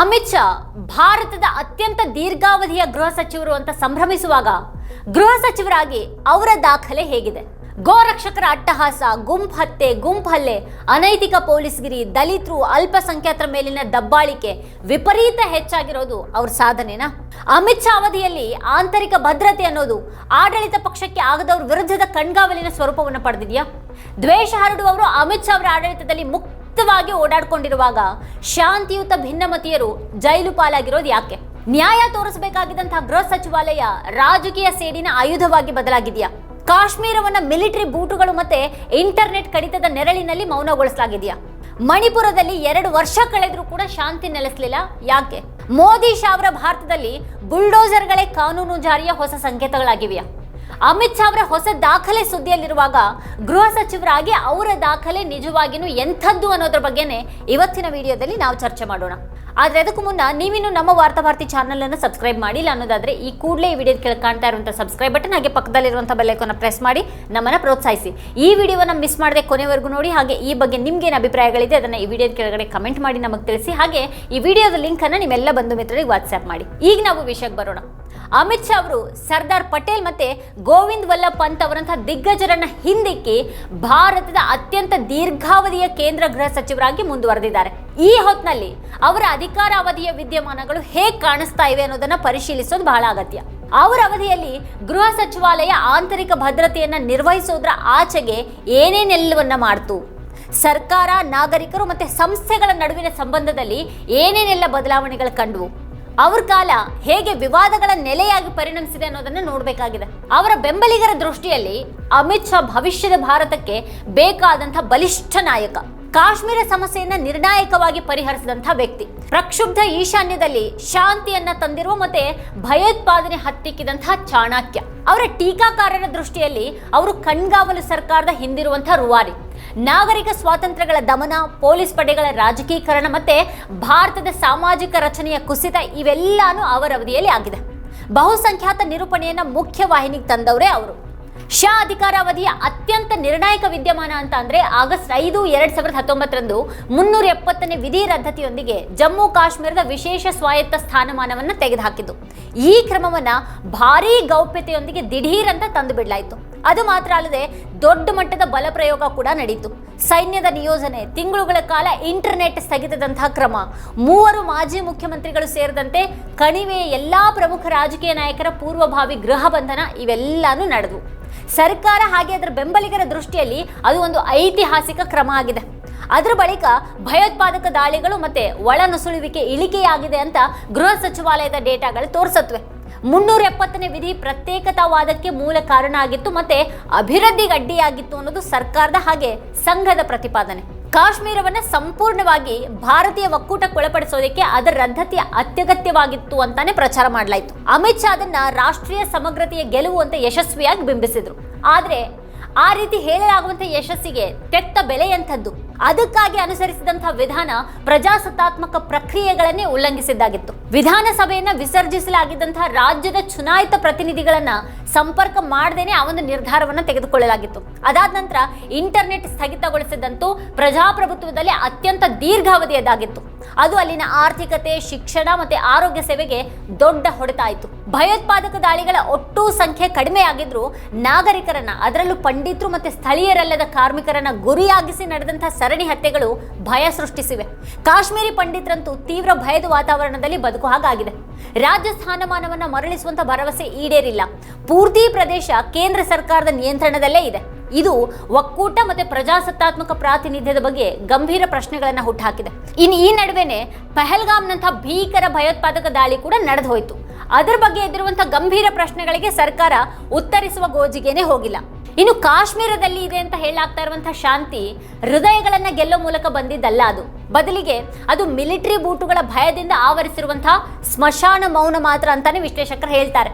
ಅಮಿತ್ ಶಾ ಭಾರತದ ಅತ್ಯಂತ ದೀರ್ಘಾವಧಿಯ ಗೃಹ ಸಚಿವರು ಅಂತ ಸಂಭ್ರಮಿಸುವಾಗ ಗೃಹ ಸಚಿವರಾಗಿ ಅವರ ದಾಖಲೆ ಹೇಗಿದೆ. ಗೋರಕ್ಷಕರ ಅಟ್ಟಹಾಸ, ಗುಂಪು ಹತ್ಯೆ, ಗುಂಪು ಹಲ್ಲೆ, ಅನೈತಿಕ ಪೊಲೀಸ್ಗಿರಿ, ದಲಿತರು ಅಲ್ಪಸಂಖ್ಯಾತರ ಮೇಲಿನ ದಬ್ಬಾಳಿಕೆ ವಿಪರೀತ ಹೆಚ್ಚಾಗಿರೋದು ಅವ್ರ ಸಾಧನೆನಾ? ಅಮಿತ್ ಶಾ ಅವಧಿಯಲ್ಲಿ ಆಂತರಿಕ ಭದ್ರತೆ ಅನ್ನೋದು ಆಡಳಿತ ಪಕ್ಷಕ್ಕೆ ಆಗದವ್ರ ವಿರುದ್ಧದ ಕಣ್ಗಾವಲಿನ ಸ್ವರೂಪವನ್ನು ಪಡೆದಿದೆಯಾ? ದ್ವೇಷ ಹರಡುವವರು ಅಮಿತ್ ಶಾ ಅವರ ಆಡಳಿತದಲ್ಲಿ ಮುಕ್ತವಾಗಿ ಓಡಾಡ್ಕೊಂಡಿರುವಾಗ ಶಾಂತಿಯುತ ಭಿನ್ನಮತೀಯರು ಜೈಲು ಪಾಲಾಗಿರೋದು ಯಾಕೆ? ನ್ಯಾಯ ತೋರಿಸಬೇಕಾಗಿದ್ದಂತಹ ಗೃಹ ಸಚಿವಾಲಯ ರಾಜಕೀಯ ಸೇಡಿನ ಆಯುಧವಾಗಿ ಬದಲಾಗಿದೆಯಾ? ಕಾಶ್ಮೀರವನ್ನ ಮಿಲಿಟರಿ ಬೂಟುಗಳು ಮತ್ತೆ ಇಂಟರ್ನೆಟ್ ಕಡಿತದ ನೆರಳಿನಲ್ಲಿ ಮೌನಗೊಳಿಸಲಾಗಿದೆಯಾ? ಮಣಿಪುರದಲ್ಲಿ ಎರಡು ವರ್ಷ ಕಳೆದರೂ ಕೂಡ ಶಾಂತಿ ನೆಲೆಸಲಿಲ್ಲ, ಯಾಕೆ? ಮೋದಿ ಶಾ ಅವರ ಭಾರತದಲ್ಲಿ ಬುಲ್ಡೋಸರ್ಗಳೇ ಕಾನೂನು ಜಾರಿಯ ಹೊಸ ಸಂಕೇತಗಳಾಗಿವೆಯಾ? ಅಮಿತ್ ಶಾ ಅವರ ಹೊಸ ದಾಖಲೆ ಸುದ್ದಿಯಲ್ಲಿರುವಾಗ ಗೃಹ ಸಚಿವರಾಗಿ ಅವರ ದಾಖಲೆ ನಿಜವಾಗಿಯೂ ಎಂಥದ್ದು ಅನ್ನೋದ್ರ ಬಗ್ಗೆನೇ ಇವತ್ತಿನ ವಿಡಿಯೋದಲ್ಲಿ ನಾವು ಚರ್ಚೆ ಮಾಡೋಣ. ಆದ್ರೆ ಅದಕ್ಕೂ ಮುನ್ನ ನೀವಿನ್ನು ನಮ್ಮ ವಾರ್ತಾಭಾರತಿ ಚಾನಲ್ ಅನ್ನು ಸಬ್ಸ್ಕ್ರೈಬ್ ಮಾಡಿಲ್ಲ ಅನ್ನೋದಾದ್ರೆ ಈ ಕೂಡಲೇ ಈ ವಿಡಿಯೋ ಕೆಳಗೆ ಕಾಣ್ತಾ ಇರುವಂತಹ ಸಬ್ಸ್ಕ್ರೈಬ್ ಬಟನ್, ಹಾಗೆ ಪಕ್ಕದಲ್ಲಿರುವಂತಹ ಬೆಲ್ಲೈಕನ್ನ ಪ್ರೆಸ್ ಮಾಡಿ ನಮ್ಮನ್ನ ಪ್ರೋತ್ಸಾಹಿಸಿ. ಈ ವಿಡಿಯೋವನ್ನು ಮಿಸ್ ಮಾಡದೆ ಕೊನೆವರೆಗೂ ನೋಡಿ, ಹಾಗೆ ಈ ಬಗ್ಗೆ ನಿಮ್ಗೆ ಏನು ಅಭಿಪ್ರಾಯಗಳಿದೆ ಅದನ್ನ ಈ ವಿಡಿಯೋದ ಕೆಳಗಡೆ ಕಮೆಂಟ್ ಮಾಡಿ ನಮಗೆ ತಿಳಿಸಿ, ಹಾಗೆ ಈ ವಿಡಿಯೋದ ಲಿಂಕ್ ಅನ್ನ ನಿಮ್ಮೆಲ್ಲ ಬಂಧು ಮಿತ್ರರಿಗೆ ವಾಟ್ಸ್ಆಪ್ ಮಾಡಿ. ಈಗ ನಾವು ವಿಷಯಕ್ಕೆ ಬರೋಣ. ಅಮಿತ್ ಶಾ ಅವರು ಸರ್ದಾರ್ ಪಟೇಲ್ ಮತ್ತೆ ಗೋವಿಂದ್ ವಲ್ಲಭ್ ಪಂತ್ ಅವರಂತಹ ದಿಗ್ಗಜರನ್ನ ಹಿಂದಿಕ್ಕಿ ಭಾರತದ ಅತ್ಯಂತ ದೀರ್ಘಾವಧಿಯ ಕೇಂದ್ರ ಗೃಹ ಸಚಿವರಾಗಿ ಮುಂದುವರೆದಿದ್ದಾರೆ. ಈ ಹೊತ್ತಿನಲ್ಲಿ ಅವರ ಅಧಿಕಾರಾವಧಿಯ ವಿದ್ಯಮಾನಗಳು ಹೇಗೆ ಕಾಣಿಸ್ತಾ ಇವೆ ಅನ್ನೋದನ್ನ ಪರಿಶೀಲಿಸೋದು ಬಹಳ ಅಗತ್ಯ. ಅವರ ಅವಧಿಯಲ್ಲಿ ಗೃಹ ಸಚಿವಾಲಯ ಆಂತರಿಕ ಭದ್ರತೆಯನ್ನು ನಿರ್ವಹಿಸೋದ್ರ ಆಚೆಗೆ ಏನೇನೆಲ್ಲವನ್ನ ಮಾಡ್ತು? ಸರ್ಕಾರ, ನಾಗರಿಕರು ಮತ್ತೆ ಸಂಸ್ಥೆಗಳ ನಡುವಿನ ಸಂಬಂಧದಲ್ಲಿ ಏನೇನೆಲ್ಲ ಬದಲಾವಣೆಗಳು ಕಂಡವು? ಅವ್ರ ಕಾಲ ಹೇಗೆ ವಿವಾದಗಳ ನೆಲೆಯಾಗಿ ಪರಿಣಮಿಸಿದೆ ಅನ್ನೋದನ್ನ ನೋಡಬೇಕಾಗಿದೆ. ಅವರ ಬೆಂಬಲಿಗರ ದೃಷ್ಟಿಯಲ್ಲಿ ಅಮಿತ್ ಶಾ ಭವಿಷ್ಯದ ಭಾರತಕ್ಕೆ ಬೇಕಾದಂಥ ಬಲಿಷ್ಠ ನಾಯಕ, ಕಾಶ್ಮೀರ ಸಮಸ್ಯೆಯನ್ನ ನಿರ್ಣಾಯಕವಾಗಿ ಪರಿಹರಿಸಿದಂಥ ವ್ಯಕ್ತಿ. ಪ್ರಕ್ಷುಬ್ಧ ಈಶಾನ್ಯದಲ್ಲಿ ಶಾಂತಿಯನ್ನ ತಂದಿರುವ ಮತ್ತೆ ಭಯೋತ್ಪಾದನೆ ಹತ್ತಿಕ್ಕಿದಂತಹ ಚಾಣಕ್ಯ. ಅವರ ಟೀಕಾಕಾರರ ದೃಷ್ಟಿಯಲ್ಲಿ ಅವರು ಕಣ್ಗಾವಲು ಸರ್ಕಾರದ ಹಿಂದಿರುವಂತಹ ರೂವಾರಿ. ನಾಗರಿಕ ಸ್ವಾತಂತ್ರ್ಯಗಳ ದಮನ, ಪೊಲೀಸ್ ಪಡೆಗಳ ರಾಜಕೀಕರಣ ಮತ್ತೆ ಭಾರತದ ಸಾಮಾಜಿಕ ರಚನೆಯ ಕುಸಿತ ಇವೆಲ್ಲಾನು ಅವರ ಅವಧಿಯಲ್ಲಿ ಆಗಿದೆ. ಬಹುಸಂಖ್ಯಾತ ನಿರೂಪಣೆಯನ್ನ ಮುಖ್ಯ ವಾಹಿನಿಗೆ ತಂದವರೇ ಅವರು. ಶಾ ಅಧಿಕಾರಾವಧಿಯ ಅತ್ಯಂತ ನಿರ್ಣಾಯಕ ವಿದ್ಯಮಾನ ಅಂತ ಅಂದರೆ ಆಗಸ್ಟ್ ಐದು, ಎರಡು ಸಾವಿರದ ಹತ್ತೊಂಬತ್ತರಂದು ಮುನ್ನೂರ ಎಪ್ಪತ್ತನೇ ವಿಧಿ ರದ್ದತಿಯೊಂದಿಗೆ ಜಮ್ಮು ಕಾಶ್ಮೀರದ ವಿಶೇಷ ಸ್ವಾಯತ್ತ ಸ್ಥಾನಮಾನವನ್ನು ತೆಗೆದುಹಾಕಿದ್ದು. ಈ ಕ್ರಮವನ್ನ ಭಾರೀ ಗೌಪ್ಯತೆಯೊಂದಿಗೆ ದಿಢೀರ್ ಅಂತ ತಂದು ಬಿಡಲಾಯಿತು. ಅದು ಮಾತ್ರ ಅಲ್ಲದೆ ದೊಡ್ಡ ಮಟ್ಟದ ಬಲ ಪ್ರಯೋಗ ಕೂಡ ನಡೆಯಿತು ಸೈನ್ಯದ ನಿಯೋಜನೆ ತಿಂಗಳುಗಳ ಕಾಲ ಇಂಟರ್ನೆಟ್ ಸ್ಥಗಿತದಂತಹ ಕ್ರಮ. ಮೂವರು ಮಾಜಿ ಮುಖ್ಯಮಂತ್ರಿಗಳು ಸೇರಿದಂತೆ ಕಣಿವೆಯ ಎಲ್ಲಾ ಪ್ರಮುಖ ರಾಜಕೀಯ ನಾಯಕರ ಪೂರ್ವಭಾವಿ ಗೃಹ ಬಂಧನ ಇವೆಲ್ಲಾನು ನಡೆದವು ಸರ್ಕಾರ ಹಾಗೆ ಅದರ ಬೆಂಬಲಿಗರ ದೃಷ್ಟಿಯಲ್ಲಿ ಅದು ಒಂದು ಐತಿಹಾಸಿಕ ಕ್ರಮ ಆಗಿದೆ. ಅದರ ಬಳಿಕ ಭಯೋತ್ಪಾದಕ ದಾಳಿಗಳು ಮತ್ತೆ ಒಳನುಸುಳುವಿಕೆ ಇಳಿಕೆಯಾಗಿದೆ ಅಂತ ಗೃಹ ಸಚಿವಾಲಯದ ಡೇಟಾಗಳು ತೋರಿಸತ್ವೆ. ಮುನ್ನೂರ ಎಪ್ಪತ್ತನೇ ವಿಧಿ ಪ್ರತ್ಯೇಕತಾವಾದಕ್ಕೆ ಮೂಲ ಕಾರಣ ಆಗಿತ್ತು ಮತ್ತೆ ಅಭಿವೃದ್ಧಿಗೆ ಅಡ್ಡಿಯಾಗಿತ್ತು ಅನ್ನೋದು ಸರ್ಕಾರದ ಹಾಗೆ ಸಂಘದ ಪ್ರತಿಪಾದನೆ. ಕಾಶ್ಮೀರವನ್ನು ಸಂಪೂರ್ಣವಾಗಿ ಭಾರತೀಯ ಒಕ್ಕೂಟಕ್ಕೊಳಪಡಿಸೋದಕ್ಕೆ ಅದರ ರದ್ದತಿಯ ಅತ್ಯಗತ್ಯವಾಗಿತ್ತು ಅಂತಾನೆ ಪ್ರಚಾರ ಮಾಡಲಾಯಿತು. ಅಮಿತ್ ಶಾ ಅದನ್ನ ರಾಷ್ಟ್ರೀಯ ಸಮಗ್ರತೆಯ ಗೆಲುವು ಅಂತ ಯಶಸ್ವಿಯಾಗಿ ಬಿಂಬಿಸಿದ್ರು. ಆದರೆ ಆ ರೀತಿ ಹೇಳಲಾಗುವಂತ ಯಶಸ್ಸಿಗೆ ತೆತ್ತ ಬೆಲೆಯಂಥದ್ದು ಅದಕ್ಕಾಗಿ ಅನುಸರಿಸಿದಂತಹ ವಿಧಾನ ಪ್ರಜಾಸತ್ತಾತ್ಮಕ ಪ್ರಕ್ರಿಯೆಗಳನ್ನೇ ಉಲ್ಲಂಘಿಸಿದ್ದಾಗಿತ್ತು. ವಿಧಾನಸಭೆಯನ್ನ ವಿಸರ್ಜಿಸಲಾಗಿದ್ದಂತಹ ರಾಜ್ಯದ ಚುನಾಯಿತ ಪ್ರತಿನಿಧಿಗಳನ್ನ ಸಂಪರ್ಕ ಮಾಡದೇನೆ ಆ ಒಂದು ನಿರ್ಧಾರವನ್ನ ತೆಗೆದುಕೊಳ್ಳಲಾಗಿತ್ತು. ಅದಾದ ನಂತರ ಇಂಟರ್ನೆಟ್ ಸ್ಥಗಿತಗೊಳಿಸಿದಂತೂ ಪ್ರಜಾಪ್ರಭುತ್ವದಲ್ಲಿ ಅತ್ಯಂತ ದೀರ್ಘಾವಧಿಯದಾಗಿತ್ತು ಅದು ಅಲ್ಲಿನ ಆರ್ಥಿಕತೆ, ಶಿಕ್ಷಣ ಮತ್ತೆ ಆರೋಗ್ಯ ಸೇವೆಗೆ ದೊಡ್ಡ ಹೊಡೆತ ಆಯಿತು ಭಯೋತ್ಪಾದಕ ದಾಳಿಗಳ ಒಟ್ಟು ಸಂಖ್ಯೆ ಕಡಿಮೆ ಆಗಿದ್ರು ನಾಗರಿಕರನ್ನ, ಅದರಲ್ಲೂ ಪಂಡಿತರು ಮತ್ತೆ ಸ್ಥಳೀಯರಲ್ಲದ ಕಾರ್ಮಿಕರನ್ನ ಗುರಿಯಾಗಿಸಿ ನಡೆದಂತಹ ಸರಣಿ ಹತ್ಯೆಗಳು ಭಯ ಸೃಷ್ಟಿಸಿವೆ. ಕಾಶ್ಮೀರಿ ಪಂಡಿತರಂತೂ ತೀವ್ರ ಭಯದ ವಾತಾವರಣದಲ್ಲಿ ಬದುಕು ಹಾಗಾಗಿದೆ. ರಾಜ್ಯ ಸ್ಥಾನಮಾನವನ್ನು ಮರಳಿಸುವಂತ ಭರವಸೆ ಈಡೇರಿಲ್ಲ. ಪೂರ್ತಿ ಪ್ರದೇಶ ಕೇಂದ್ರ ಸರ್ಕಾರದ ನಿಯಂತ್ರಣದಲ್ಲೇ ಇದೆ. ಇದು ಒಕ್ಕೂಟ ಮತ್ತೆ ಪ್ರಜಾಸತ್ತಾತ್ಮಕ ಪ್ರಾತಿನಿಧ್ಯದ ಬಗ್ಗೆ ಗಂಭೀರ ಪ್ರಶ್ನೆಗಳನ್ನು ಹುಟ್ಟುಹಾಕಿದೆ ಇನ್ನು ಈ ನಡುವೆನೆ ಪಹಲ್ಗಾಮ್ನಂತಹ ಭೀಕರ ಭಯೋತ್ಪಾದಕ ದಾಳಿ ಕೂಡ ನಡೆದು ಹೋಯಿತು ಅದರ ಬಗ್ಗೆ ಎದುರುವಂತಹ ಗಂಭೀರ ಪ್ರಶ್ನೆಗಳಿಗೆ ಸರ್ಕಾರ ಉತ್ತರಿಸುವ ಗೋಜಿಗೆನೆ ಹೋಗಿಲ್ಲ. ಇನ್ನು ಕಾಶ್ಮೀರದಲ್ಲಿ ಇದೆ ಅಂತ ಹೇಳಾಗ್ತಾ ಇರುವಂತಹ ಶಾಂತಿ ಹೃದಯಗಳನ್ನ ಗೆಲ್ಲೋ ಮೂಲಕ ಬಂದಿದ್ದಲ್ಲ ಅದು. ಬದಲಿಗೆ ಅದು ಮಿಲಿಟರಿ ಬೂಟುಗಳ ಭಯದಿಂದ ಆವರಿಸಿರುವಂತಹ ಸ್ಮಶಾನ ಮೌನ ಮಾತ್ರ ಅಂತಾನೆ ವಿಶ್ಲೇಷಕರು ಹೇಳ್ತಾರೆ.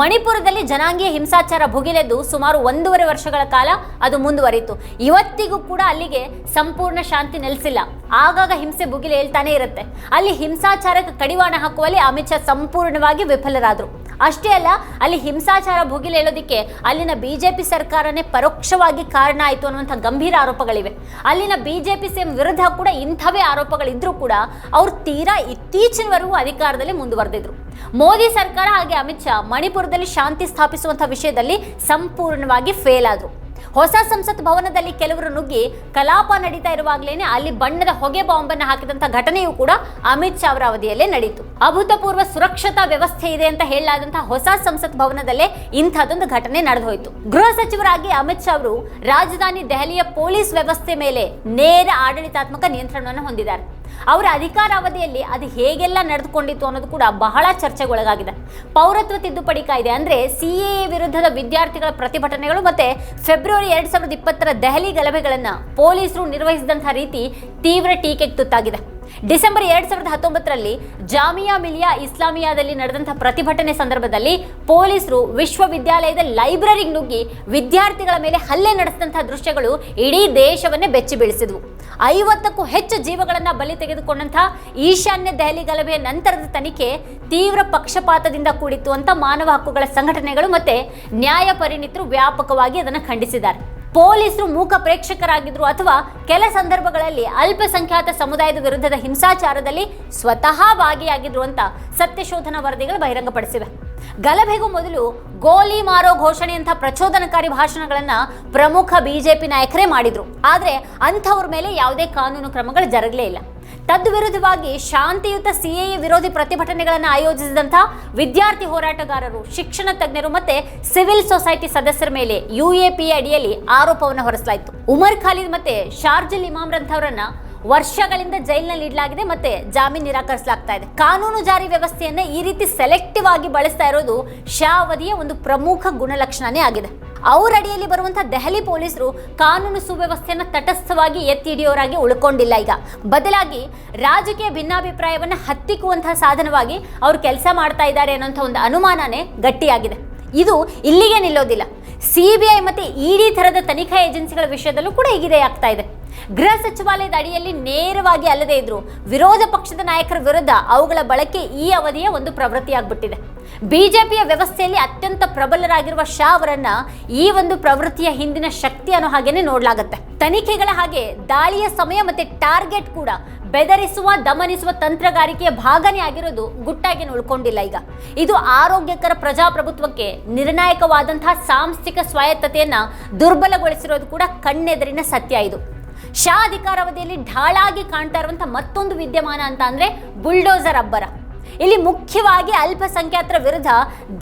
ಮಣಿಪುರದಲ್ಲಿ ಜನಾಂಗೀಯ ಹಿಂಸಾಚಾರ ಭುಗಿಲೆದ್ದು ಸುಮಾರು ಒಂದೂವರೆ ವರ್ಷಗಳ ಕಾಲ ಅದು ಮುಂದುವರಿತು ಇವತ್ತಿಗೂ ಕೂಡ ಅಲ್ಲಿಗೆ ಸಂಪೂರ್ಣ ಶಾಂತಿ ನೆಲೆಸಿಲ್ಲ. ಆಗಾಗ ಹಿಂಸೆ ಭುಗಿಲೆ ಹೇಳ್ತಾನೆ ಇರುತ್ತೆ. ಅಲ್ಲಿ ಹಿಂಸಾಚಾರಕ್ಕೆ ಕಡಿವಾಣ ಹಾಕುವಲ್ಲಿ ಅಮಿತ್ ಶಾ ಸಂಪೂರ್ಣವಾಗಿ ವಿಫಲರಾದರು. ಅಷ್ಟೇ ಅಲ್ಲ, ಅಲ್ಲಿ ಹಿಂಸಾಚಾರ ಭುಗಿಲೇಳೋದಕ್ಕೆ ಅಲ್ಲಿನ ಬಿಜೆಪಿ ಸರ್ಕಾರನೇ ಪರೋಕ್ಷವಾಗಿ ಕಾರಣ ಆಯಿತು ಅನ್ನುವಂಥ ಗಂಭೀರ ಆರೋಪಗಳಿವೆ. ಅಲ್ಲಿನ ಬಿಜೆಪಿ ಸಿಎಂ ವಿರುದ್ಧ ಕೂಡ ಇಂಥವೇ ಆರೋಪಗಳಿದ್ರೂ ಕೂಡ ಅವರು ತೀರಾ ಇತ್ತೀಚಿನವರೆಗೂ ಅಧಿಕಾರದಲ್ಲಿ ಮುಂದುವರೆದಿದ್ರು. ಮೋದಿ ಸರ್ಕಾರ ಹಾಗೆ ಅಮಿತ್ ಶಾ ಮಣಿಪುರದಲ್ಲಿ ಶಾಂತಿ ಸ್ಥಾಪಿಸುವಂಥ ವಿಷಯದಲ್ಲಿ ಸಂಪೂರ್ಣವಾಗಿ ಫೇಲ್ ಆದರು. ಹೊಸ ಸಂಸತ್ ಭವನದಲ್ಲಿ ಕೆಲವರು ನುಗ್ಗಿ ಕಲಾಪ ನಡೀತಾ ಇರುವಾಗಲೇನೆ ಅಲ್ಲಿ ಬಣ್ಣದ ಹೊಗೆ ಬಾಂಬನ್ನು ಹಾಕಿದಂತ ಘಟನೆಯೂ ಕೂಡ ಅಮಿತ್ ಶಾ ಅವರ ಅವಧಿಯಲ್ಲೇ ನಡೆಯಿತು ಅಭೂತಪೂರ್ವ ಸುರಕ್ಷತಾ ವ್ಯವಸ್ಥೆ ಇದೆ ಅಂತ ಹೇಳಲಾದಂತಹ ಹೊಸ ಸಂಸತ್ ಭವನದಲ್ಲೇ ಇಂಥದೊಂದು ಘಟನೆ ನಡೆದು ಹೋಯಿತು ಗೃಹ ಸಚಿವರಾಗಿ ಅಮಿತ್ ಶಾ ಅವರು ರಾಜಧಾನಿ ದೆಹಲಿಯ ಪೊಲೀಸ್ ವ್ಯವಸ್ಥೆ ಮೇಲೆ ನೇರ ಆಡಳಿತಾತ್ಮಕ ನಿಯಂತ್ರಣವನ್ನು ಹೊಂದಿದ್ದಾರೆ. ಅವರ ಅಧಿಕಾರಾವಧಿಯಲ್ಲಿ ಅದು ಹೇಗೆಲ್ಲ ನಡೆದುಕೊಂಡಿತ್ತು ಅನ್ನೋದು ಕೂಡ ಬಹಳ ಚರ್ಚೆಗೊಳಗಾಗಿದೆ. ಪೌರತ್ವ ತಿದ್ದುಪಡಿ ಕಾಯ್ದೆ ಸಿ ಎ ವಿರುದ್ಧದ ವಿದ್ಯಾರ್ಥಿಗಳ ಪ್ರತಿಭಟನೆಗಳು ಮತ್ತು ಫೆಬ್ರವರಿ ಎರಡು ಸಾವಿರದ ಇಪ್ಪತ್ತರ ದೆಹಲಿ ಗಲಭೆಗಳನ್ನು ಪೊಲೀಸರು ನಿರ್ವಹಿಸಿದಂಥ ರೀತಿ ತೀವ್ರ ಟೀಕೆಗೆ ತುತ್ತಾಗಿದೆ. ಡಿಸೆಂಬರ್ ಎರಡ್ ಸಾವಿರದ ಹತ್ತೊಂಬತ್ತರಲ್ಲಿ ಜಾಮಿಯಾ ಮಿಲಿಯಾ ಇಸ್ಲಾಮಿಯಾದಲ್ಲಿ ನಡೆದಂತಹ ಪ್ರತಿಭಟನೆ ಸಂದರ್ಭದಲ್ಲಿ ಪೊಲೀಸರು ವಿಶ್ವವಿದ್ಯಾಲಯದ ಲೈಬ್ರರಿಗೆ ನುಗ್ಗಿ ವಿದ್ಯಾರ್ಥಿಗಳ ಮೇಲೆ ಹಲ್ಲೆ ನಡೆಸಿದಂತಹ ದೃಶ್ಯಗಳು ಇಡೀ ದೇಶವನ್ನೇ ಬೆಚ್ಚಿ ಬೆಳೆಸಿದವು. ಐವತ್ತಕ್ಕೂ ಹೆಚ್ಚು ಜೀವಗಳನ್ನ ಬಲಿ ತೆಗೆದುಕೊಂಡಂತಹ ಈಶಾನ್ಯ ದೆಹಲಿ ಗಲಭೆಯ ನಂತರದ ತನಿಖೆ ತೀವ್ರ ಪಕ್ಷಪಾತದಿಂದ ಕೂಡಿತ್ತು ಅಂತ ಮಾನವ ಹಕ್ಕುಗಳ ಸಂಘಟನೆಗಳು ಮತ್ತೆ ನ್ಯಾಯ ಪರಿಣಿತರು ವ್ಯಾಪಕವಾಗಿ ಅದನ್ನು ಖಂಡಿಸಿದ್ದಾರೆ. ಪೊಲೀಸರು ಮೂಕ ಪ್ರೇಕ್ಷಕರಾಗಿದ್ರು ಅಥವಾ ಕೆಲ ಸಂದರ್ಭಗಳಲ್ಲಿ ಅಲ್ಪಸಂಖ್ಯಾತ ಸಮುದಾಯದ ವಿರುದ್ಧದ ಹಿಂಸಾಚಾರದಲ್ಲಿ ಸ್ವತಃ ಭಾಗಿಯಾಗಿದ್ರು ಅಂತ ಸತ್ಯಶೋಧನಾ ವರದಿಗಳು ಬಹಿರಂಗಪಡಿಸಿವೆ. ಗಲಭೆಗೂ ಮೊದಲು ಗೋಲಿ ಮಾರೋ ಘೋಷಣೆಯಂತಹ ಪ್ರಚೋದನಕಾರಿ ಭಾಷಣಗಳನ್ನ ಪ್ರಮುಖ ಬಿಜೆಪಿ ನಾಯಕರೇ ಮಾಡಿದ್ರು. ಆದ್ರೆ ಅಂಥವ್ರ ಮೇಲೆ ಯಾವುದೇ ಕಾನೂನು ಕ್ರಮಗಳು ಜರಗಲೇ ಇಲ್ಲ. ತದ್ವಿರುದ್ಧವಾಗಿ ಶಾಂತಿಯುತ ಸಿಎಎ ವಿರೋಧಿ ಪ್ರತಿಭಟನೆಗಳನ್ನು ಆಯೋಜಿಸಿದಂತಹ ವಿದ್ಯಾರ್ಥಿ ಹೋರಾಟಗಾರರು, ಶಿಕ್ಷಣ ತಜ್ಞರು ಮತ್ತೆ ಸಿವಿಲ್ ಸೊಸೈಟಿ ಸದಸ್ಯರ ಮೇಲೆ ಯುಎಪಿ ಅಡಿಯಲ್ಲಿ ಆರೋಪವನ್ನು ಹೊರಿಸಲಾಯಿತು. ಉಮರ್ ಖಾಲಿದ್ ಮತ್ತೆ ಶಾರ್ಜಿಲ್ ಇಮಾಮ್ರಂಥವರನ್ನ ವರ್ಷಗಳಿಂದ ಜೈಲಿನಲ್ಲಿ ಇಡಲಾಗಿದೆ ಮತ್ತೆ ಜಾಮೀನು ನಿರಾಕರಿಸಲಾಗ್ತಾ ಇದೆ. ಕಾನೂನು ಜಾರಿ ವ್ಯವಸ್ಥೆಯನ್ನ ಈ ರೀತಿ ಸೆಲೆಕ್ಟಿವ್ ಆಗಿ ಬಳಸ್ತಾ ಇರೋದು ಶಾ ಅವಧಿಯ ಒಂದು ಪ್ರಮುಖ ಗುಣಲಕ್ಷಣನೇ ಆಗಿದೆ. ಅವರ ಅಡಿಯಲ್ಲಿ ಬರುವಂತಹ ದೆಹಲಿ ಪೊಲೀಸರು ಕಾನೂನು ಸುವ್ಯವಸ್ಥೆಯನ್ನು ತಟಸ್ಥವಾಗಿ ಎತ್ತಿ ಹಿಡಿಯೋರಾಗಿ ಉಳ್ಕೊಂಡಿಲ್ಲ ಈಗ. ಬದಲಾಗಿ ರಾಜಕೀಯ ಭಿನ್ನಾಭಿಪ್ರಾಯವನ್ನು ಹತ್ತಿಕ್ಕುವಂತಹ ಸಾಧನವಾಗಿ ಅವರು ಕೆಲಸ ಮಾಡ್ತಾ ಇದ್ದಾರೆ ಅನ್ನೋಂಥ ಒಂದು ಅನುಮಾನನೇ ಗಟ್ಟಿಯಾಗಿದೆ. ಇದು ಇಲ್ಲಿಗೆ ನಿಲ್ಲೋದಿಲ್ಲ. ಸಿ ಬಿ ಸಿಬಿಐ ಮತ್ತೆ ಇಡಿ ಥರದ ತನಿಖಾ ಏಜೆನ್ಸಿಗಳ ವಿಷಯದಲ್ಲೂ ಕೂಡ ಹೀಗಿದೆ, ಆಗ್ತಾ ಇದೆ. ಗೃಹ ಸಚಿವಾಲಯದ ಅಡಿಯಲ್ಲಿ ನೇರವಾಗಿ ಅಲ್ಲದೆ ಇದ್ರು. ವಿರೋಧ ಪಕ್ಷದ ನಾಯಕರ ವಿರುದ್ಧ ಅವುಗಳ ಬಳಕೆ ಈ ಅವಧಿಯ ಒಂದು ಪ್ರವೃತ್ತಿಯಾಗ್ಬಿಟ್ಟಿದೆ. ಬಿಜೆಪಿಯ ವ್ಯವಸ್ಥೆಯಲ್ಲಿ ಅತ್ಯಂತ ಪ್ರಬಲರಾಗಿರುವ ಶಾ ಅವರನ್ನ ಈ ಒಂದು ಪ್ರವೃತ್ತಿಯ ಹಿಂದಿನ ಶಕ್ತಿ ಅನ್ನೋ ಹಾಗೇನೆ ನೋಡ್ಲಾಗತ್ತೆ. ತನಿಖೆಗಳ ಹಾಗೆ ದಾಳಿಯ ಸಮಯ ಮತ್ತೆ ಟಾರ್ಗೆಟ್ ಕೂಡ ಬೆದರಿಸುವ, ದಮನಿಸುವ ತಂತ್ರಗಾರಿಕೆಯ ಭಾಗನೇ ಆಗಿರೋದು ಗುಟ್ಟಾಗಿ ಉಳ್ಕೊಂಡಿಲ್ಲ ಈಗ. ಇದು ಆರೋಗ್ಯಕರ ಪ್ರಜಾಪ್ರಭುತ್ವಕ್ಕೆ ನಿರ್ಣಾಯಕವಾದಂತಹ ಸಾಂಸ್ಥಿಕ ಸ್ವಾಯತ್ತತೆಯನ್ನ ದುರ್ಬಲಗೊಳಿಸಿರೋದು ಕೂಡ ಕಣ್ಣೆದರಿನ ಸತ್ಯ ಇದು. ಶಾ ಅಧಿಕಾರಾವಧಿಯಲ್ಲಿ ಢಾಳಾಗಿ ಕಾಣ್ತಾ ಇರುವಂತಹ ಮತ್ತೊಂದು ವಿದ್ಯಮಾನ ಅಂತ ಅಂದ್ರೆ ಬುಲ್ಡೋಸರ್ ಅಬ್ಬರ. ಇಲ್ಲಿ ಮುಖ್ಯವಾಗಿ ಅಲ್ಪಸಂಖ್ಯಾತರ ವಿರುದ್ಧ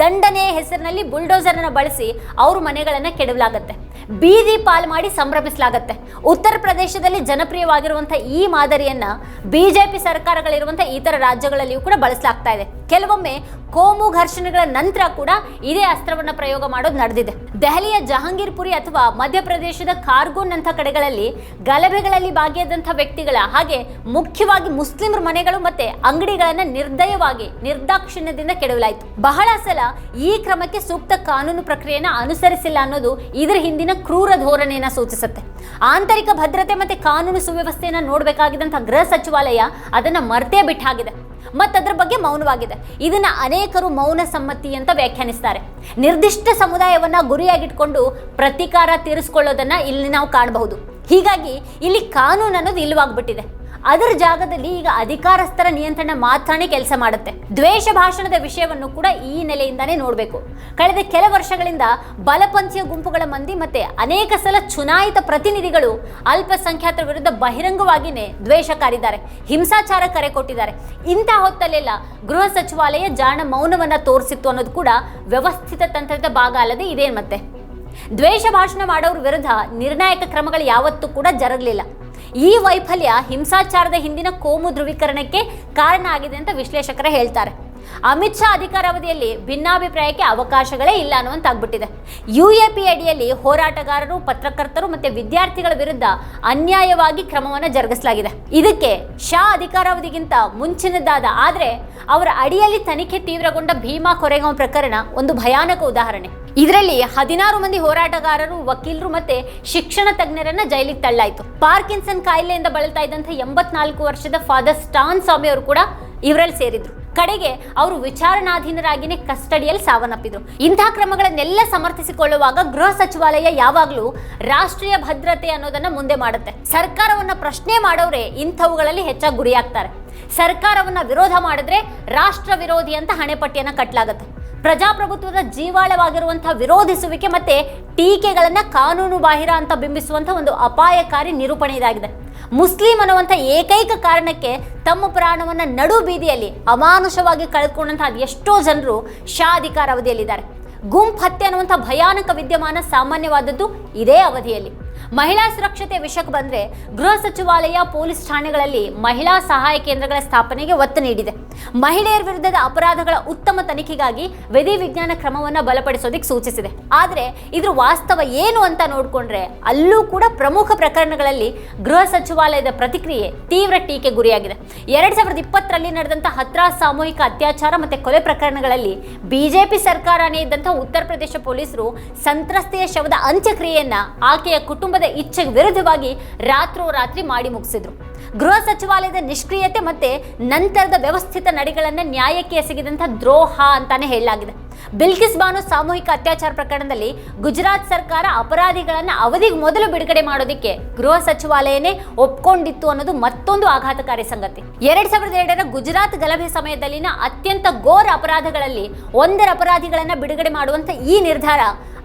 ದಂಡನೆಯ ಹೆಸರಿನಲ್ಲಿ ಬುಲ್ಡೋಸರ್ ಅನ್ನು ಬಳಸಿ ಅವರು ಮನೆಗಳನ್ನು ಕೆಡವಲಾಗತ್ತೆ. ಬೀದಿ ಪಾಲ್ ಮಾಡಿ ಸಂಭ್ರಮಿಸಲಾಗತ್ತೆ. ಉತ್ತರ ಪ್ರದೇಶದಲ್ಲಿ ಜನಪ್ರಿಯವಾಗಿರುವಂತಹ ಈ ಮಾದರಿಯನ್ನ ಪಿ ಸರ್ಕಾರಗಳಿರುವಂತಹ ಇತರ ರಾಜ್ಯಗಳಲ್ಲಿಯೂ ಕೂಡ ಬಳಸಲಾಗ್ತಾ ಇದೆ. ಕೆಲವೊಮ್ಮೆ ಕೋಮು ಘರ್ಷಣೆಗಳ ನಂತರ ಕೂಡ ಇದೇ ಅಸ್ತ್ರವನ್ನ ಪ್ರಯೋಗ ಮಾಡೋದು ನಡೆದಿದೆ. ದೆಹಲಿಯ ಜಹಾಂಗೀರ್ಪುರಿ ಅಥವಾ ಮಧ್ಯಪ್ರದೇಶದ ಕಾರ್ಗೋನ್ ಅಂತ ಕಡೆಗಳಲ್ಲಿ ಗಲಭೆಗಳಲ್ಲಿ ಭಾಗಿಯಾದಂತಹ ವ್ಯಕ್ತಿಗಳ ಹಾಗೆ ಮುಖ್ಯವಾಗಿ ಮುಸ್ಲಿಮರ ಮನೆಗಳು ಮತ್ತೆ ಅಂಗಡಿಗಳನ್ನ ನಿರ್ದಯವಾಗಿ ನಿರ್ದಾಕ್ಷಿಣ್ಯದಿಂದ ಕೆಡವಲಾಯಿತು. ಬಹಳ ಸಲ ಈ ಕ್ರಮಕ್ಕೆ ಸೂಕ್ತ ಕಾನೂನು ಪ್ರಕ್ರಿಯೆಯನ್ನು ಅನುಸರಿಸಿಲ್ಲ ಅನ್ನೋದು ಇದರ ಹಿಂದಿನ ಕ್ರೂರ ಧೋರಣೆಯನ್ನು ಸೂಚಿಸುತ್ತೆ. ಆಂತರಿಕ ಭದ್ರತೆ ಮತ್ತು ಕಾನೂನು ಸುವ್ಯವಸ್ಥೆಯನ್ನು ನೋಡಬೇಕಾಗಿದ್ದಂಥ ಗೃಹ ಸಚಿವಾಲಯ ಅದನ್ನ ಮರ್ತೇ ಬಿಟ್ಟಾಗಿದೆ. ಮತ್ತದ್ರ ಬಗ್ಗೆ ಮೌನವಾಗಿದೆ. ಇದನ್ನು ಅನೇಕರು ಮೌನ ಸಮ್ಮತಿ ಅಂತ ವ್ಯಾಖ್ಯಾನಿಸ್ತಾರೆ. ನಿರ್ದಿಷ್ಟ ಸಮುದಾಯವನ್ನ ಗುರಿಯಾಗಿಟ್ಕೊಂಡು ಪ್ರತೀಕಾರ ತೀರಿಸ್ಕೊಳ್ಳೋದನ್ನು ಇಲ್ಲಿ ನಾವು ಕಾಣಬಹುದು. ಹೀಗಾಗಿ ಇಲ್ಲಿ ಕಾನೂನು ಅನ್ನೋದು ಇಲ್ಲವಾಗ್ಬಿಟ್ಟಿದೆ. ಅದರ ಜಾಗದಲ್ಲಿ ಈಗ ಅಧಿಕಾರಸ್ಥರ ನಿಯಂತ್ರಣ ಮಾತ್ರನೇ ಕೆಲಸ ಮಾಡುತ್ತೆ. ದ್ವೇಷ ಭಾಷಣದ ವಿಷಯವನ್ನು ಕೂಡ ಈ ನೆಲೆಯಿಂದಾನೇ ನೋಡಬೇಕು. ಕಳೆದ ಕೆಲ ವರ್ಷಗಳಿಂದ ಬಲಪಂಥೀಯ ಗುಂಪುಗಳ ಮಂದಿ ಮತ್ತೆ ಅನೇಕ ಸಲ ಚುನಾಯಿತ ಪ್ರತಿನಿಧಿಗಳು ಅಲ್ಪಸಂಖ್ಯಾತರ ವಿರುದ್ಧ ಬಹಿರಂಗವಾಗಿಯೇ ದ್ವೇಷ ಕಾರಿದ್ದಾರೆ ಹಿಂಸಾಚಾರ ಕರೆ ಕೊಟ್ಟಿದ್ದಾರೆ. ಇಂತಹ ಹೊತ್ತಲ್ಲೆಲ್ಲ ಗೃಹ ಸಚಿವಾಲಯ ಜಾಣ ಮೌನವನ್ನ ತೋರಿಸಿತ್ತು ಅನ್ನೋದು ಕೂಡ ವ್ಯವಸ್ಥಿತ ತಂತ್ರದ ಭಾಗ ಅಲ್ಲದೆ ಇದೇನು ಮತ್ತೆ? ದ್ವೇಷ ಭಾಷಣ ಮಾಡೋರ ವಿರುದ್ಧ ನಿರ್ಣಾಯಕ ಕ್ರಮಗಳು ಯಾವತ್ತೂ ಕೂಡ ಜರಗಲಿಲ್ಲ. ಈ ವೈಫಲ್ಯ ಹಿಂಸಾಚಾರದ ಹಿಂದಿನ ಕೋಮು ಧ್ರುವೀಕರಣಕ್ಕೆ ಕಾರಣ ಆಗಿದೆ ಅಂತ ವಿಶ್ಲೇಷಕರು ಹೇಳ್ತಾರೆ. ಅಮಿತ್ ಶಾ ಅಧಿಕಾರಾವಧಿಯಲ್ಲಿ ಭಿನ್ನಾಭಿಪ್ರಾಯಕ್ಕೆ ಅವಕಾಶಗಳೇ ಇಲ್ಲ ಅನ್ನುವಂತಾಗ್ಬಿಟ್ಟಿದೆ. ಯು ಎ ಪಿ ಅಡಿಯಲ್ಲಿ ಹೋರಾಟಗಾರರು, ಪತ್ರಕರ್ತರು ಮತ್ತೆ ವಿದ್ಯಾರ್ಥಿಗಳ ವಿರುದ್ಧ ಅನ್ಯಾಯವಾಗಿ ಕ್ರಮವನ್ನು ಜರುಗಿಸಲಾಗಿದೆ. ಇದಕ್ಕೆ ಶಾ ಅಧಿಕಾರಾವಧಿಗಿಂತ ಮುಂಚಿನದಾದ ಆದರೆ ಅವರ ಅಡಿಯಲ್ಲಿ ತನಿಖೆ ತೀವ್ರಗೊಂಡ ಭೀಮಾ ಕೊರೆಗಾಂವ್ ಪ್ರಕರಣ ಒಂದು ಭಯಾನಕ ಉದಾಹರಣೆ. ಇದರಲ್ಲಿ ಹದಿನಾರು ಮಂದಿ ಹೋರಾಟಗಾರರು, ವಕೀಲರು ಮತ್ತೆ ಶಿಕ್ಷಣ ತಜ್ಞರನ್ನ ಜೈಲಿಗೆ ತಳ್ಳಾಯಿತು. ಪಾರ್ಕಿನ್ಸನ್ ಕಾಯಿಲೆಯಿಂದ ಬಳಲ್ತಾ ಇದ್ದಂಥ ಎಂಬತ್ನಾಲ್ಕು ವರ್ಷದ ಫಾದರ್ ಸ್ಟಾನ್ ಸ್ವಾಮಿ ಅವರು ಕೂಡ ಇವರಲ್ಲಿ ಸೇರಿದ್ರು. ಕಡೆಗೆ ಅವರು ವಿಚಾರಣಾಧೀನರಾಗಿನೇ ಕಸ್ಟಡಿಯಲ್ಲಿ ಸಾವನ್ನಪ್ಪಿದ್ರು. ಇಂತಹ ಕ್ರಮಗಳನ್ನೆಲ್ಲ ಸಮರ್ಥಿಸಿಕೊಳ್ಳುವಾಗ ಗೃಹ ಸಚಿವಾಲಯ ಯಾವಾಗಲೂ ರಾಷ್ಟ್ರೀಯ ಭದ್ರತೆ ಅನ್ನೋದನ್ನ ಮುಂದೆ ಮಾಡುತ್ತೆ. ಸರ್ಕಾರವನ್ನ ಪ್ರಶ್ನೆ ಮಾಡೋರೆ ಇಂಥವುಗಳಲ್ಲಿ ಹೆಚ್ಚಾಗಿ ಗುರಿಯಾಗ್ತಾರೆ. ಸರ್ಕಾರವನ್ನ ವಿರೋಧ ಮಾಡಿದ್ರೆ ರಾಷ್ಟ್ರ ವಿರೋಧಿ ಅಂತ ಹಣೆಪಟ್ಟಿಯನ್ನ ಕಟ್ಟಲಾಗುತ್ತೆ ಪ್ರಜಾಪ್ರಭುತ್ವದ ಜೀವಾಳವಾಗಿರುವಂತಹ ವಿರೋಧಿಸುವಿಕೆ ಮತ್ತೆ ಟೀಕೆಗಳನ್ನ ಕಾನೂನು ಬಾಹಿರ ಅಂತ ಬಿಂಬಿಸುವಂತಹ ಒಂದು ಅಪಾಯಕಾರಿ ನಿರೂಪಣೆ ಇದಾಗಿದೆ. ಮುಸ್ಲಿಂ ಅನ್ನುವಂಥ ಏಕೈಕ ಕಾರಣಕ್ಕೆ ತಮ್ಮ ಪ್ರಾಣವನ್ನು ನಡು ಬೀದಿಯಲ್ಲಿ ಅಮಾನುಷವಾಗಿ ಕಳೆದುಕೊಂಡಂತಹ ಎಷ್ಟೋ ಜನರು ಶಾ ಅಧಿಕಾರ ಅವಧಿಯಲ್ಲಿದ್ದಾರೆ ಗುಂಪು ಹತ್ಯೆ ಅನ್ನುವಂಥ ಭಯಾನಕ ವಿದ್ಯಮಾನ ಸಾಮಾನ್ಯವಾದದ್ದು ಇದೇ ಅವಧಿಯಲ್ಲಿ. ಮಹಿಳಾ ಸುರಕ್ಷತೆ ವಿಷಯಕ್ಕೆ ಬಂದರೆ ಗೃಹ ಸಚಿವಾಲಯ ಪೊಲೀಸ್ ಠಾಣೆಗಳಲ್ಲಿ ಮಹಿಳಾ ಸಹಾಯ ಕೇಂದ್ರಗಳ ಸ್ಥಾಪನೆಗೆ ಒತ್ತು ನೀಡಿದೆ. ಮಹಿಳೆಯರ ವಿರುದ್ಧದ ಅಪರಾಧಗಳ ಉತ್ತಮ ತನಿಖೆಗಾಗಿ ವಿಧಿ ವಿಜ್ಞಾನ ಕ್ರಮವನ್ನು ಬಲಪಡಿಸೋದಕ್ಕೆ ಸೂಚಿಸಿದೆ. ಆದರೆ ಇದ್ರ ವಾಸ್ತವ ಏನು ಅಂತ ನೋಡಿಕೊಂಡ್ರೆ ಅಲ್ಲೂ ಕೂಡ ಪ್ರಮುಖ ಪ್ರಕರಣಗಳಲ್ಲಿ ಗೃಹ ಸಚಿವಾಲಯದ ಪ್ರತಿಕ್ರಿಯೆ ತೀವ್ರ ಟೀಕೆ ಗುರಿಯಾಗಿದೆ. ಎರಡ್ ಸಾವಿರದ ಇಪ್ಪತ್ತರಲ್ಲಿ ನಡೆದಂಥ ಹತ್ರಾಸ್ ಸಾಮೂಹಿಕ ಅತ್ಯಾಚಾರ ಮತ್ತೆ ಕೊಲೆ ಪ್ರಕರಣಗಳಲ್ಲಿ ಬಿಜೆಪಿ ಸರ್ಕಾರನೇ ಇದ್ದಂಥ ಉತ್ತರ ಪ್ರದೇಶ ಪೊಲೀಸರು ಸಂತ್ರಸ್ತೆಯ ಶವದ ಅಂತ್ಯಕ್ರಿಯೆಯನ್ನು ಆಕೆಯ ಕುಟುಂಬದ ಇಚ್ಛೆಗೆ ವಿರುದ್ಧವಾಗಿ ರಾತ್ರೋರಾತ್ರಿ ಮಾಡಿ ಮುಗಿಸಿದ್ರು. ಗೃಹ ಸಚಿವಾಲಯದ ನಿಷ್ಕ್ರಿಯತೆ ಮತ್ತೆ ನಂತರದ ವ್ಯವಸ್ಥಿತ ನಡೆಗಳನ್ನು ನ್ಯಾಯಕ್ಕೆ ಎಸಗಿದಂಥ ದ್ರೋಹ ಅಂತಾನೆ ಹೇಳಲಾಗಿದೆ. ಬಿಲ್ಕಿಸ್ ಬಾನು ಸಾಮೂಹಿಕ ಅತ್ಯಾಚಾರ ಪ್ರಕರಣದಲ್ಲಿ ಗುಜರಾತ್ ಸರ್ಕಾರ ಅಪರಾಧಿಗಳನ್ನು ಅವಧಿಗೆ ಮೊದಲು ಬಿಡುಗಡೆ ಮಾಡೋದಕ್ಕೆ ಗೃಹ ಸಚಿವಾಲಯನೇ ಒಪ್ಕೊಂಡಿತ್ತು ಅನ್ನೋದು ಮತ್ತೊಂದು ಆಘಾತಕಾರಿ ಸಂಗತಿ. ಎರಡ್ ಸಾವಿರದ ಎರಡರ ಗುಜರಾತ್ ಗಲಭೆ ಸಮಯದಲ್ಲಿನ ಅತ್ಯಂತ ಘೋರ ಅಪರಾಧಗಳಲ್ಲಿ ಒಂದರ ಅಪರಾಧಿಗಳನ್ನು ಬಿಡುಗಡೆ ಮಾಡುವಂತ ಈ ನಿರ್ಧಾರ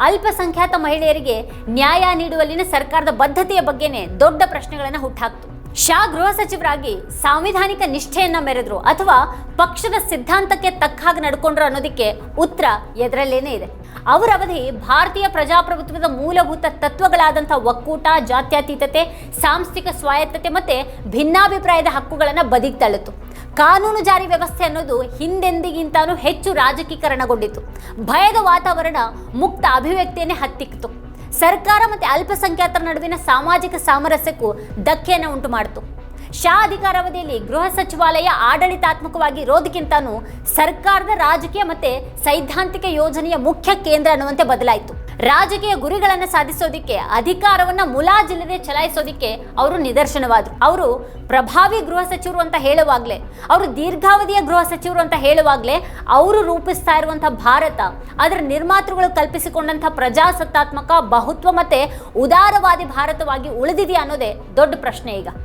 ಅಲ್ಪಸಂಖ್ಯಾತ ಮಹಿಳೆಯರಿಗೆ ನ್ಯಾಯ ನೀಡುವಲ್ಲಿನ ಸರ್ಕಾರದ ಬದ್ಧತೆಯ ಬಗ್ಗೆನೇ ದೊಡ್ಡ ಪ್ರಶ್ನೆಗಳನ್ನು ಹುಟ್ಟಾಕ್ತು ಶಾ ಗೃಹ ಸಚಿವರಾಗಿ ಸಾಂವಿಧಾನಿಕ ನಿಷ್ಠೆಯನ್ನ ಮೆರೆದ್ರು ಅಥವಾ ಪಕ್ಷದ ಸಿದ್ಧಾಂತಕ್ಕೆ ತಕ್ಕ ಹಾಗೆ ನಡ್ಕೊಂಡ್ರು ಅನ್ನೋದಕ್ಕೆ ಉತ್ತರ ಎದರಲ್ಲೇನೇ ಇದೆ. ಅವರ ಅವಧಿ ಭಾರತೀಯ ಪ್ರಜಾಪ್ರಭುತ್ವದ ಮೂಲಭೂತ ತತ್ವಗಳಾದಂಥ ಒಕ್ಕೂಟ, ಜಾತ್ಯತೀತತೆ, ಸಾಂಸ್ಥಿಕ ಸ್ವಾಯತ್ತತೆ ಮತ್ತೆ ಭಿನ್ನಾಭಿಪ್ರಾಯದ ಹಕ್ಕುಗಳನ್ನು ಬದಿಗೆ ತಳ್ಳಿತು. ಕಾನೂನು ಜಾರಿ ವ್ಯವಸ್ಥೆ ಅನ್ನೋದು ಹಿಂದೆಂದಿಗಿಂತಾನೂ ಹೆಚ್ಚು ರಾಜಕೀಕರಣಗೊಂಡಿತು ಭಯದ ವಾತಾವರಣ ಮುಕ್ತ ಅಭಿವ್ಯಕ್ತಿಯನ್ನೇ ಹತ್ತಿಕ್ತು ಸರ್ಕಾರ ಮತ್ತು ಅಲ್ಪಸಂಖ್ಯಾತರ ನಡುವಿನ ಸಾಮಾಜಿಕ ಸಾಮರಸ್ಯಕ್ಕೂ ಧಕ್ಕೆಯನ್ನು ಉಂಟು ಮಾಡಿತು ಶಾ ಅಧಿಕಾರಾವಧಿಯಲ್ಲಿ ಗೃಹ ಸಚಿವಾಲಯ ಆಡಳಿತಾತ್ಮಕವಾಗಿ ಇರೋದಕ್ಕಿಂತನೂ ಸರ್ಕಾರದ ರಾಜಕೀಯ ಮತ್ತು ಸೈದ್ಧಾಂತಿಕ ಯೋಜನೆಯ ಮುಖ್ಯ ಕೇಂದ್ರ ಅನ್ನುವಂತೆ ಬದಲಾಯಿತು. ರಾಜಕೀಯ ಗುರಿಗಳನ್ನು ಸಾಧಿಸೋದಿಕ್ಕೆ, ಅಧಿಕಾರವನ್ನ ಮುಲಾಜಿಲ್ಲದೆ ಚಲಾಯಿಸೋದಿಕ್ಕೆ ಅವರು ನಿದರ್ಶನವಾದರು. ಅವರು ಪ್ರಭಾವಿ ಗೃಹ ಸಚಿವರು ಅಂತ ಹೇಳುವಾಗಲೇ, ಅವರು ದೀರ್ಘಾವಧಿಯ ಗೃಹ ಸಚಿವರು ಅಂತ ಹೇಳುವಾಗಲೇ ಅವರು ರೂಪಿಸ್ತಾ ಇರುವಂತಹ ಭಾರತ, ಅದರ ನಿರ್ಮಾತೃಗಳು ಕಲ್ಪಿಸಿಕೊಂಡಂತಹ ಪ್ರಜಾಸತ್ತಾತ್ಮಕ, ಬಹುತ್ವ ಮತ್ತೆ ಉದಾರವಾದಿ ಭಾರತವಾಗಿ ಉಳಿದಿದೆಯಾ ಅನ್ನೋದೇ ದೊಡ್ಡ ಪ್ರಶ್ನೆ ಈಗ.